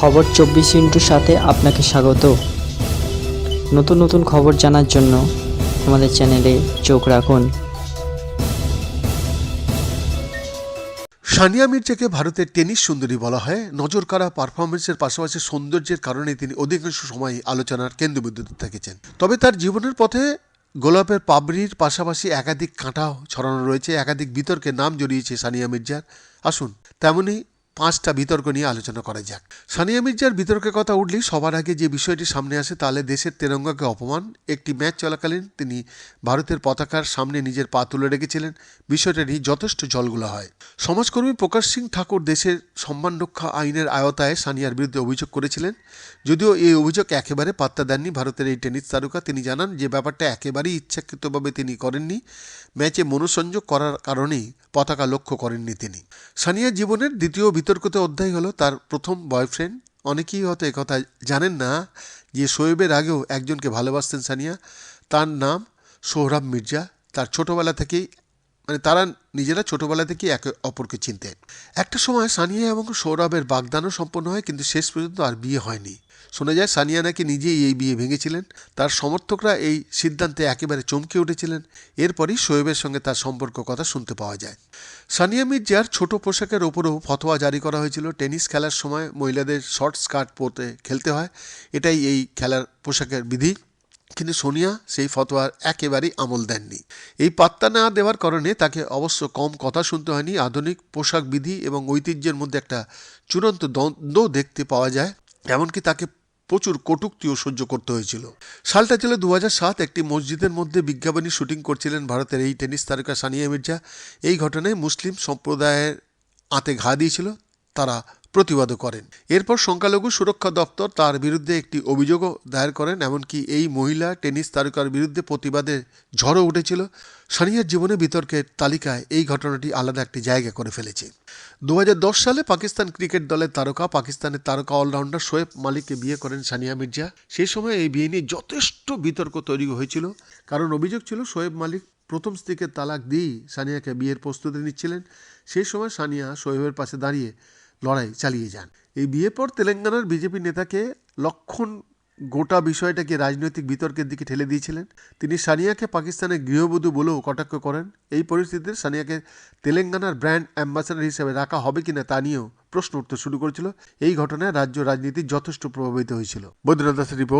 খবর চব্বিশ ইন্টুর সাথে আপনাকে স্বাগত। নতুন নতুন খবর জানার জন্য আমাদের চ্যানেলে চোখ রাখুন। সানিয়া মির্জাকে ভারতের টেনিস সুন্দরী বলা হয়। নজর কাড়া পারফরমেন্সের পাশাপাশি সৌন্দর্যের কারণে তিনি অধিকাংশ সময় আলোচনার কেন্দ্রবিন্দুতে থেকেছেন। তবে তার জীবনের পথে গোলাপের পাবড়ির পাশাপাশি একাধিক কাঁটা ছড়ানো রয়েছে। একাধিক বিতর্কে নাম জড়িয়েছে সানিয়া মির্জার। আসুন তেমনই পাঁচটা বিতর্ক নিয়ে আলোচনা করা যাক। সানিয়া মির্জার বিতর্কের কথা উঠলেই সবার আগে যে বিষয়টি সামনে আসে তাহলে দেশের তেরঙ্গাকে অপমান। একটি ম্যাচ চলাকালীন তিনি ভারতের পতাকার সামনে নিজের পা তুলে রেখেছিলেন। বিষয়টা নিয়ে যথেষ্ট জলগুলো হয়। সমাজকর্মী প্রকাশ সিং ঠাকুর দেশের সম্মান রক্ষা আইনের আয়তায় সানিয়ার বিরুদ্ধে অভিযোগ করেছিলেন। যদিও এই অভিযোগ একেবারে পাত্তা দেননি ভারতের এই টেনিস তারকা। তিনি জানান, যে ব্যাপারটা একেবারেই ইচ্ছাকৃতভাবে তিনি করেননি, ম্যাচে মনোসংযোগ করার কারণেই পতাকা লক্ষ্য করেননি তিনি। সানিয়ার জীবনের দ্বিতীয় বিতর্কিত অধ্যায় হলো তার প্রথম বয়ফ্রেন্ড। অনেকেই হয়তো কথা জানেন না যে শোয়েবের আগেও একজনকে ভালোবাসতেন সানিয়া। তার নাম সোহরাব মির্জা। তার ছোটোবেলা থেকেই মানে তারা নিজেরা ছোটোবেলা থেকেই একে অপরকে চিনতেন। একটা সময় সানিয়া এবং সৌরভের বাগদানও সম্পন্ন হয়, কিন্তু শেষ পর্যন্ত আর বিয়ে হয়নি। শোনা যায় সানিয়া নাকি নিজেই এই বিয়ে ভেঙেছিলেন। তার সমর্থকরা এই সিদ্ধান্তে একেবারে চমকে উঠেছিলেন। এরপরই শোয়েবের সঙ্গে তার সম্পর্ক কথা শুনতে পাওয়া যায়। সানিয়া মির্জার ছোট পোশাকের ওপরেও ফতোয়া জারি করা হয়েছিল। টেনিস খেলার সময় মহিলাদের শর্ট স্কার্ট পরতে খেলতে হয়। এটাই এই খেলার পোশাকের বিধি। কিন্তু সোনিয়া সেই ফতোয়ার একেবারেই আমল দেননি। এই পাত্তা না দেওয়ার কারণে তাকে অবশ্য কম কথা শুনতে হয়নি। আধুনিক পোশাক বিধি এবং ঐতিহ্যের মধ্যে একটা চূড়ান্ত দ্বন্দ্ব দেখতে পাওয়া যায়। এমনকি তাকে প্রচুর কটুক্তিও সহ্য করতে হয়েছিল। সালটা ছিল দু একটি মসজিদের মধ্যে বিজ্ঞাপনী শুটিং করছিলেন ভারতের এই টেনিস তারকা সানিয়া মির্জা। এই ঘটনায় মুসলিম সম্প্রদায়ের আতে ঘা দিয়েছিল তারা। প্রতিবাদও করেন। এরপর সংখ্যালঘু সুরক্ষা দপ্তর তার বিরুদ্ধে একটি অভিযোগও দায়ের করেন, এমনকি এই মহিলা টেনিস তারকার বিরুদ্ধে প্রতিবাদে ঝড়ও উঠেছিল। সানিয়ার জীবনে বিতর্কের তালিকায় এই ঘটনাটি আলাদা একটি জায়গা করে ফেলেছে। দু হাজার দশ সালে পাকিস্তান ক্রিকেট দলের তারকা, পাকিস্তানের তারকা অলরাউন্ডার শোয়েব মালিককে বিয়ে করেন সানিয়া মির্জা। সেই সময় এই বিয়ে নিয়ে যথেষ্ট বিতর্ক তৈরি হয়েছিল। কারণ অভিযোগ ছিল, শোয়েব মালিক প্রথম স্ত্রীকে তালাক দিয়েই সানিয়াকে বিয়ের প্রস্তুতি নিচ্ছিলেন। সেই সময় সানিয়া শোয়েবের পাশে দাঁড়িয়ে লড়াই চালিয়ে যান। এই বিয়ের পর তেলেঙ্গানার বিজেপি নেতাকে লক্ষণ গোটা বিষয়টাকে রাজনৈতিক বিতর্কের দিকে ঠেলে দিয়েছিলেন। তিনি সানিয়াকে পাকিস্তানের গৃহবধূ বলেও কটাক্ষ করেন। এই পরিস্থিতিতে সানিয়াকে তেলেঙ্গানার ব্র্যান্ড অ্যাম্বাসাডার হিসেবে রাখা হবে কিনা তা নিয়েও প্রশ্ন উঠতে শুরু করেছিল। এই ঘটনায় রাজ্য রাজনীতি যথেষ্ট প্রভাবিত হয়েছিল। বৈদ্যনাথ দাসের রিপোর্ট।